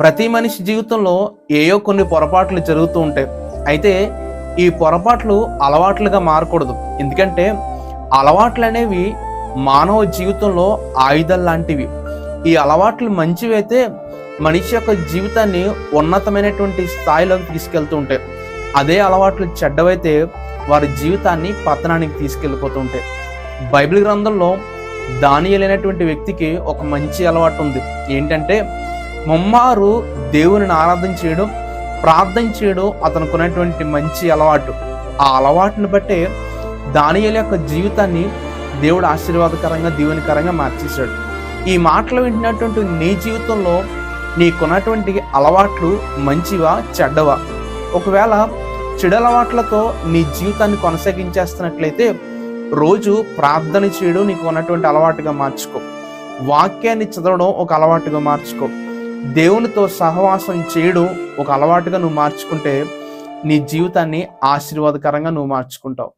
ప్రతి మనిషి జీవితంలో ఏయో కొన్ని పొరపాట్లు జరుగుతూ ఉంటాయి. అయితే ఈ పొరపాట్లు అలవాట్లుగా మారకూడదు. ఎందుకంటే అలవాట్లు అనేవి మానవ జీవితంలో ఆయుధాలు లాంటివి. ఈ అలవాట్లు మంచివైతే మనిషి యొక్క జీవితాన్ని ఉన్నతమైనటువంటి స్థాయిలోకి తీసుకెళ్తూ ఉంటాయి. అదే అలవాట్లు చెడ్డవైతే వారి జీవితాన్ని పతనానికి తీసుకెళ్ళిపోతూ ఉంటాయి. బైబిల్ గ్రంథంలో దానియలైనటువంటి వ్యక్తికి ఒక మంచి అలవాటు ఉంది. ఏంటంటే ముమ్మారు దేవుని ఆరాధన చేయడం ప్రార్థన చేయడం అతనుకున్నటువంటి మంచి అలవాటు. ఆ అలవాటుని బట్టే దానియల యొక్క జీవితాన్ని దేవుడు ఆశీర్వాదకరంగా దీవెనకరంగా మార్చేశాడు. ఈ మాటలు వింటున్నటువంటి నీ జీవితంలో నీకున్నటువంటి అలవాట్లు మంచివా చెడ్డవా? ఒకవేళ చెడు అలవాట్లతో నీ జీవితాన్ని కొనసాగించేస్తున్నట్లయితే రోజు ప్రార్థన చేయడం నీకు ఉన్నటువంటి అలవాటుగా మార్చుకో. వాక్యాన్ని చదవడం ఒక అలవాటుగా మార్చుకో. దేవునితో సహవాసం చేయడం ఒక అలవాటుగా నువ్వు మార్చుకుంటే నీ జీవితాన్ని ఆశీర్వాదకరంగా నువ్వు మార్చుకుంటావు.